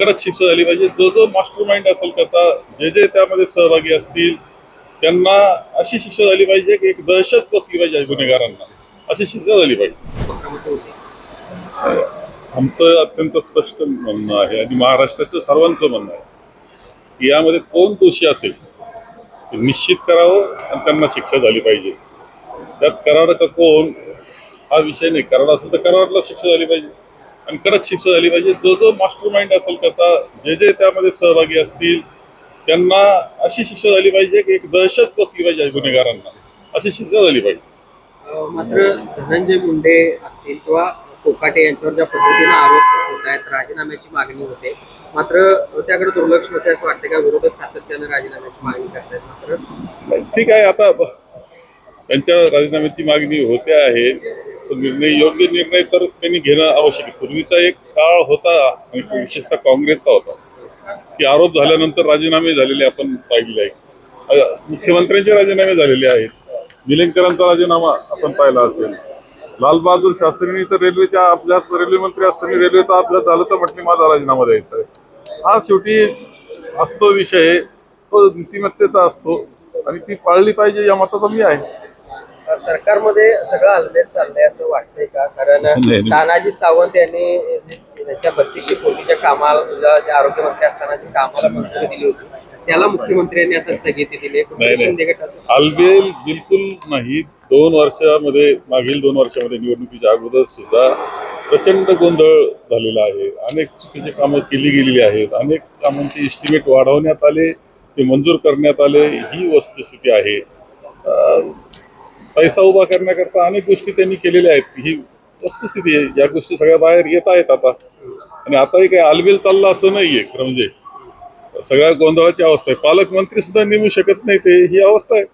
कडक शिक्षा झाली पाहिजे. जो जो मास्टर माइंड असेल त्याचा जे जे त्यामध्ये सहभागी असतील त्यांना अशी शिक्षा झाली पाहिजे की एक दहशत बसली पाहिजे गुन्हेगारांना. अशी शिक्षा झाली पाहिजे. आमचं अत्यंत स्पष्ट म्हणणं आहे आणि महाराष्ट्राचं सर्वांचं म्हणणं आहे की यामध्ये कोण दोषी असेल ते निश्चित करावं आणि त्यांना शिक्षा झाली पाहिजे. त्यात कराड का कोण? हा विषय नाही. कराड असेल तर कराडला शिक्षा झाली पाहिजे. आणि कडक शिक्षा झाली पाहिजे. जो जो मास्टर माइंड असेल त्याचा जे जे त्यामध्ये सहभागी असतील त्यांना अशी शिक्षा झाली पाहिजे की एक दहशत बसली पाहिजे गुन्हेगारांना. अशी शिक्षा झाली पाहिजे. मात्र धनंजय मुंडे असतील किंवा कोकाटे यांच्यावर ज्या पद्धतीने आरोप होत आहेत राजीनाम्याची मागणी होते. मात्र त्याकडे दुर्लक्ष होते असं वाटतं का? विरोधक सातत्याने राजीनाम्याची मागणी करतायत मात्र? ठीक आहे आता त्यांच्या राजीनाम्याची मागणी होते आहे. निर्णय योग्य निर्णय तर त्यांनी घेणं आवश्यक आहे. पूर्वीचा एक काळ होता आणि तो विशेषतः काँग्रेसचा होता की आरोप झाल्यानंतर राजीनामे झालेले आपण पाहिले आहे मुख्यमंत्र्यांचे राजीनामे झालेले आहेत. निलंगकरांचा राजीनामा आपण पाहिला असेल. लालबहादूर शास्त्रींनी तर रेल्वेच्या अपघात रेल्वे मंत्री असताना रेल्वेचा अपघात झाला तर म्हटले माझा राजीनामा द्यायचा आहे. हा शेवटी असतो विषय तो नीतिमत्तेचा असतो आणि ती पाळली पाहिजे या मताचा मी आहे. सरकारमध्ये सगळं हलवेल चाललंय असं वाटतंय का? कारण. तानाजी सावंत यांनी त्यांच्या बत्तीसशे कोटीच्या कामाला जे आरोग्यमंत्री असताना जी कामाला मंजुरी दिली होती त्याला मुख्यमंत्र्यांनी आता स्थगिती दिली बिलकुल नाही. दोन वर्षामध्ये मागील दोन वर्षामध्ये निवडणुकीच्या अगोदर सुद्धा प्रचंड गोंधळ झालेला आहे. अनेक चुकीची कामं केली गेलेली आहेत. अनेक कामांचे इस्टिमेट वाढवण्यात आले ते मंजूर करण्यात आले. ही वस्तुस्थिती आहे. पैसा उभा करण्याकरता अनेक गोष्टी त्यांनी केलेल्या आहेत. ही वस्तुस्थिती आहे. या गोष्टी सगळ्या बाहेर येत आहेत आता. आणि आताही काही आलबेल चालला असं नाहीये खरं म्हणजे. सगळ्या गोंधळाची अवस्था आहे. पालकमंत्री सुद्धा नेमू शकत नाही ते. ही अवस्था आहे.